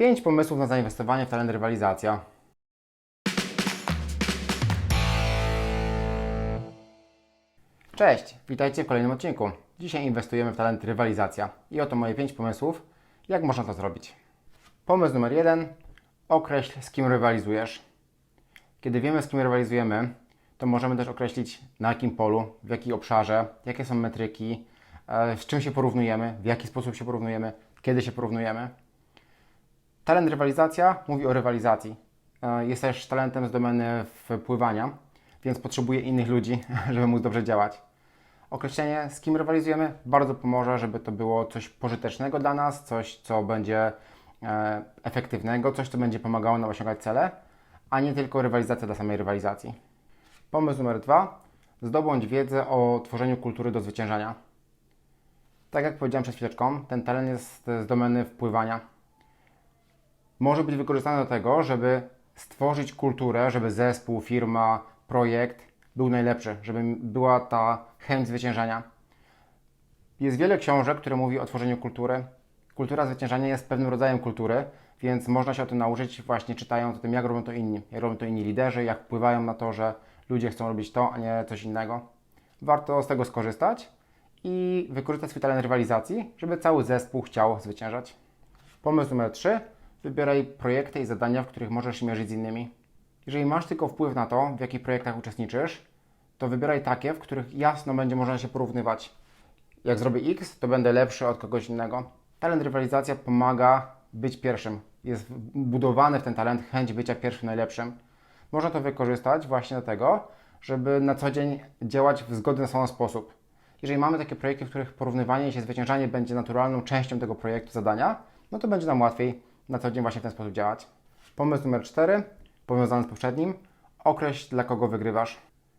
5 pomysłów na zainwestowanie w talent rywalizacja. Cześć, witajcie w kolejnym odcinku. Dzisiaj inwestujemy w talent rywalizacja i oto moje 5 pomysłów, jak można to zrobić. Pomysł numer 1. Określ z kim rywalizujesz. Kiedy wiemy z kim rywalizujemy, to możemy też określić na jakim polu, w jakim obszarze, jakie są metryki, e, z czym się porównujemy, w jaki sposób się porównujemy, kiedy się porównujemy. Talent rywalizacja mówi o rywalizacji. E, Jest też talentem z domeny wpływania, więc potrzebuje innych ludzi, żeby móc dobrze działać. Określenie, z kim rywalizujemy, bardzo pomoże, żeby to było coś pożytecznego dla nas, coś, co będzie e, efektywnego, coś, co będzie pomagało nam osiągać cele, a nie tylko rywalizacja dla samej rywalizacji. Pomysł numer dwa. Zdobądź wiedzę o tworzeniu kultury do zwyciężania. Tak jak powiedziałem przed chwileczką, ten talent jest z domeny wpływania może być wykorzystane do tego, żeby stworzyć kulturę, żeby zespół, firma, projekt był najlepszy, żeby była ta chęć zwyciężania. Jest wiele książek, które mówi o tworzeniu kultury. Kultura zwyciężania jest pewnym rodzajem kultury, więc można się o tym nauczyć właśnie czytając o tym, jak robią to inni. Jak robią to inni liderzy, jak wpływają na to, że ludzie chcą robić to, a nie coś innego. Warto z tego skorzystać i wykorzystać swój talent rywalizacji, żeby cały zespół chciał zwyciężać. Pomysł numer 3. Wybieraj projekty i zadania, w których możesz się mierzyć z innymi. Jeżeli masz tylko wpływ na to, w jakich projektach uczestniczysz, to wybieraj takie, w których jasno będzie można się porównywać. Jak zrobię X, to będę lepszy od kogoś innego. Talent rywalizacja pomaga być pierwszym. Jest budowany w ten talent chęć bycia pierwszym, najlepszym. Można to wykorzystać właśnie do tego, żeby na co dzień działać w zgodny sobą sposób. Jeżeli mamy takie projekty, w których porównywanie się zwyciężanie będzie naturalną częścią tego projektu, zadania, no to będzie nam łatwiej na co dzień właśnie w ten sposób działać. Pomysł numer 4, powiązany z poprzednim, określ dla kogo wygrywasz.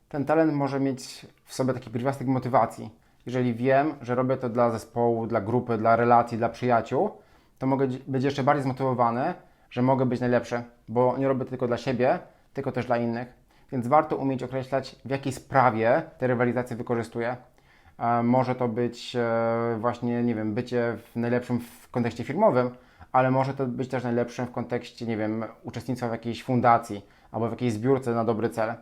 Ten talent może mieć w sobie taki pierwiastek motywacji. Jeżeli wiem, że robię to dla zespołu, dla grupy, dla relacji, dla przyjaciół, to mogę być jeszcze bardziej zmotywowany, że mogę być najlepszy, bo nie robię tylko dla siebie, tylko też dla innych. Więc warto umieć określać, w jakiej sprawie te rywalizacje wykorzystuję. E, Może to być e, właśnie, nie wiem, bycie w najlepszym w kontekście firmowym, ale może to być też najlepszym w kontekście, nie wiem, uczestnictwa w jakiejś fundacji albo w jakiejś zbiórce na dobry cel.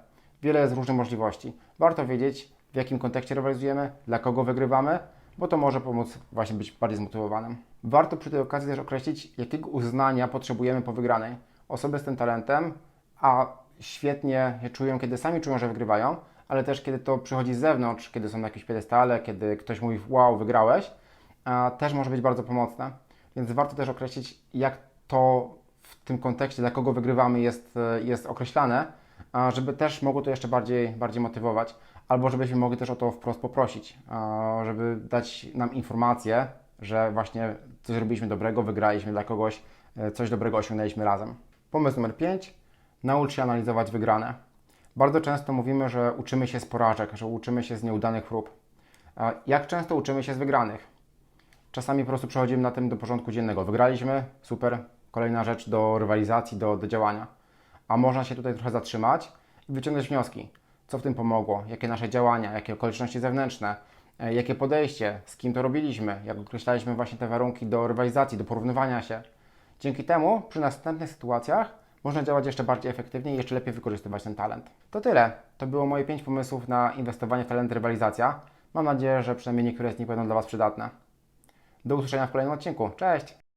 Wiele jest różnych możliwości. Warto wiedzieć, w jakim kontekście rywalizujemy, dla kogo wygrywamy, bo to może pomóc właśnie być bardziej zmotywowanym. Warto przy tej okazji też określić, jakiego uznania potrzebujemy po wygranej. Osoby z tym talentem, a świetnie czują, kiedy sami czują, że wygrywają, ale też kiedy to przychodzi z zewnątrz, kiedy są na jakimś piedestale, kiedy ktoś mówi, wow, wygrałeś, też może być bardzo pomocne. Więc warto też określić, jak to w tym kontekście, dla kogo wygrywamy, jest, e, jest określane, żeby też mogło to jeszcze bardziej, bardziej motywować, albo żebyśmy mogli też o to wprost poprosić, żeby dać nam informację, że właśnie coś robiliśmy dobrego, wygraliśmy dla kogoś, e, coś dobrego osiągnęliśmy razem. Pomysł numer 5. Naucz się analizować wygrane. Bardzo często mówimy, że uczymy się z porażek, że uczymy się z nieudanych prób. Jak często uczymy się z wygranych? Czasami po prostu przechodzimy na tym do porządku dziennego. Wygraliśmy, super, kolejna rzecz do rywalizacji, do, do działania. A można się tutaj trochę zatrzymać i wyciągnąć wnioski. Co w tym pomogło? Jakie nasze działania, jakie okoliczności zewnętrzne, e, jakie podejście, z kim to robiliśmy, jak określaliśmy właśnie te warunki do rywalizacji, do porównywania się. Dzięki temu przy następnych sytuacjach można działać jeszcze bardziej efektywnie i jeszcze lepiej wykorzystywać ten talent. To tyle. To było moje 5 pomysłów na inwestowanie w talent rywalizacja. Mam nadzieję, że przynajmniej niektóre z nich będą dla Was przydatne. Do usłyszenia w kolejnym odcinku. Cześć!